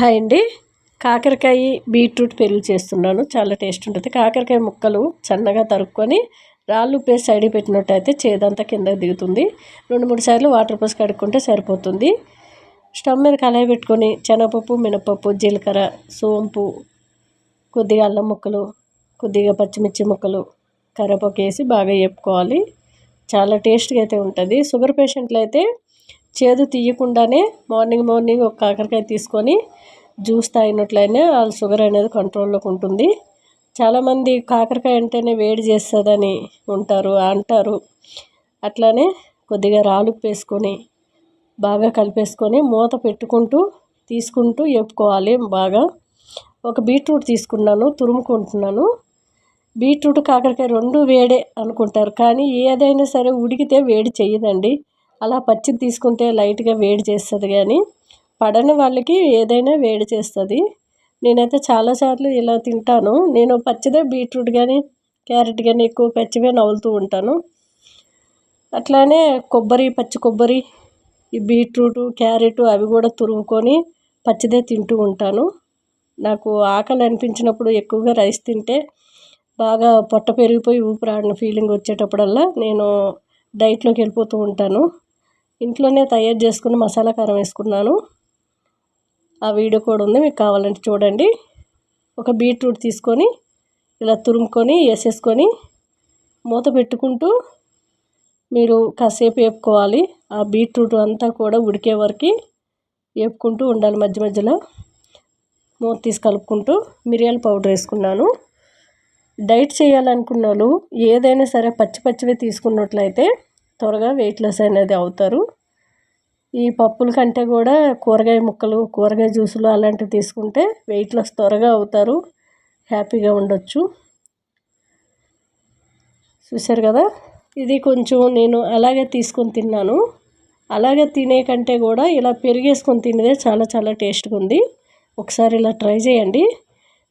Hi అండి. కాకరకాయ beetroot పెరుగు చేస్తున్నాను. చాలా టేస్ట్ ఉంటుంది. కాకరకాయ ముక్కలు సన్నగా తరుక్కొని రాళ్ళు పేసి సైడ్ పెట్టినట్టయితే చేదంతా కింద దిగుతుంది. రెండు మూడు సార్లు వాటర్ పోసి కడుక్కుంటే సరిపోతుంది. స్టవ్ మీద కళాయి పెట్టుకొని శనగపప్పు మినపప్పు జీలకర్ర సోంపు కొద్దిగా అల్లం ముక్కలు కొద్దిగా పచ్చిమిర్చి ముక్కలు కరివేపాకు వేసి బాగా వేపుకోవాలి. చాలా టేస్ట్గా అయితే ఉంటుంది. షుగర్ పేషెంట్లు అయితే చేదు తీయకుండానే మార్నింగ్ మార్నింగ్ ఒక కాకరకాయ తీసుకొని జ్యూస్ తాగినట్లయినా వాళ్ళ షుగర్ అనేది కంట్రోల్లోకి ఉంటుంది. చాలామంది కాకరకాయ అంటేనే వేడి చేస్తుందని ఉంటారు అంటారు. అట్లానే కొద్దిగా రాళ్ళు వేసుకొని బాగా కలిపేసుకొని మూత పెట్టుకుంటూ తీసుకుంటూ వేపుకోవాలి బాగా. ఒక బీట్రూట్ తీసుకున్నాను తురుముకుంటున్నాను. బీట్రూట్ కాకరకాయ రెండు వేడే అనుకుంటారు. కానీ ఏదైనా సరే ఉడికితే వేడి చేయదండి. అలా పచ్చిది తీసుకుంటే లైట్గా వేడి చేస్తుంది కానీ పడని వాళ్ళకి ఏదైనా వేడి చేస్తుంది. నేనైతే చాలాసార్లు ఇలా తింటాను. నేను పచ్చిదే బీట్రూట్ కానీ క్యారెట్ కానీ ఎక్కువ పచ్చివే నవ్వులుతూ ఉంటాను. అట్లానే కొబ్బరి పచ్చి కొబ్బరి ఈ బీట్రూట్ క్యారెట్ అవి కూడా తురుముకొని పచ్చిదే తింటూ ఉంటాను. నాకు ఆకలి అనిపించినప్పుడు ఎక్కువగా రైస్ తింటే బాగా పొట్ట పెరిగిపోయి ఊపిరాడిన ఫీలింగ్ వచ్చేటప్పుడల్లా నేను డైట్లోకి వెళ్ళిపోతూ ఉంటాను. ఇంట్లోనే తయారు చేసుకుని మసాలా కారం వేసుకున్నాను. ఆ వీడియో కూడా ఉంది మీకు కావాలంటే చూడండి. ఒక బీట్రూట్ తీసుకొని ఇలా తురుముకొని వేసేసుకొని మూత పెట్టుకుంటూ మీరు కాసేపు వేపుకోవాలి. ఆ బీట్రూట్ అంతా కూడా ఉడికే వరకు వేపుకుంటూ ఉండాలి మధ్య మధ్యలో. మూత తీసి కలుపుకుంటూ మిరియాల పౌడర్ వేసుకున్నాను. డైట్ చేయాలనుకున్న వాళ్ళు ఏదైనా సరే పచ్చి పచ్చివే తీసుకున్నట్లయితే త్వరగా వెయిట్ లాస్ అనేది అవుతారు. ఈ పప్పుల కంటే కూడా కూరగాయ ముక్కలు కూరగాయ జ్యూసులు అలాంటివి తీసుకుంటే వెయిట్ లాస్ త్వరగా అవుతారు. హ్యాపీగా ఉండొచ్చు. చూశారు కదా? ఇది కొంచెం నేను అలాగే తీసుకొని తిన్నాను. అలాగే తినే కంటే కూడా ఇలా పెరిగేసుకొని తినేదే చాలా చాలా టేస్ట్గా ఉంది. ఒకసారి ఇలా ట్రై చేయండి.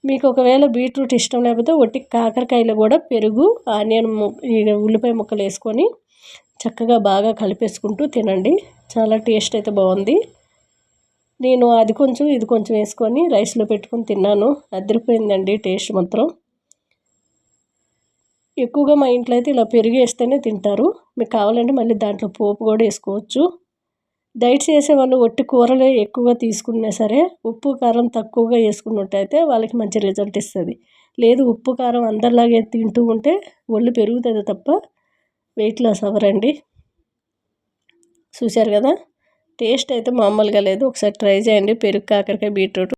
మీకు ఒకవేళ బీట్రూట్ ఇష్టం లేకపోతే ఒట్టి కాకరకాయలు కూడా పెరుగు ఆనియన్ ఉల్లిపాయ ముక్కలు వేసుకొని చక్కగా బాగా కలిపేసుకుంటూ తినండి. చాలా టేస్ట్ అయితే బాగుంది. నేను అది కొంచెం ఇది కొంచెం వేసుకొని రైస్లో పెట్టుకొని తిన్నాను. అదిరిపోయిందండి టేస్ట్ మాత్రం. ఎక్కువగా మా ఇంట్లో అయితే ఇలా పెరుగు వేస్తేనే తింటారు. మీకు కావాలంటే మళ్ళీ దాంట్లో పోపు కూడా వేసుకోవచ్చు. డైట్ చేసే వాళ్ళు ఒట్టి కూరలు ఎక్కువగా తీసుకున్నా సరే ఉప్పు కారం తక్కువగా వేసుకున్నట్టయితే వాళ్ళకి మంచి రిజల్ట్ ఇస్తుంది. లేదు ఉప్పు కారం అందరిలాగే తింటూ ఉంటే ఒళ్ళు పెరుగుతుంది తప్ప వెయిట్ లాస్ అవ్వరండి. చూశారు కదా? టేస్ట్ అయితే మామూలుగా లేదు. ఒకసారి ట్రై చేయండి. పెరుగు కాకరకాయ బీట్రూట్.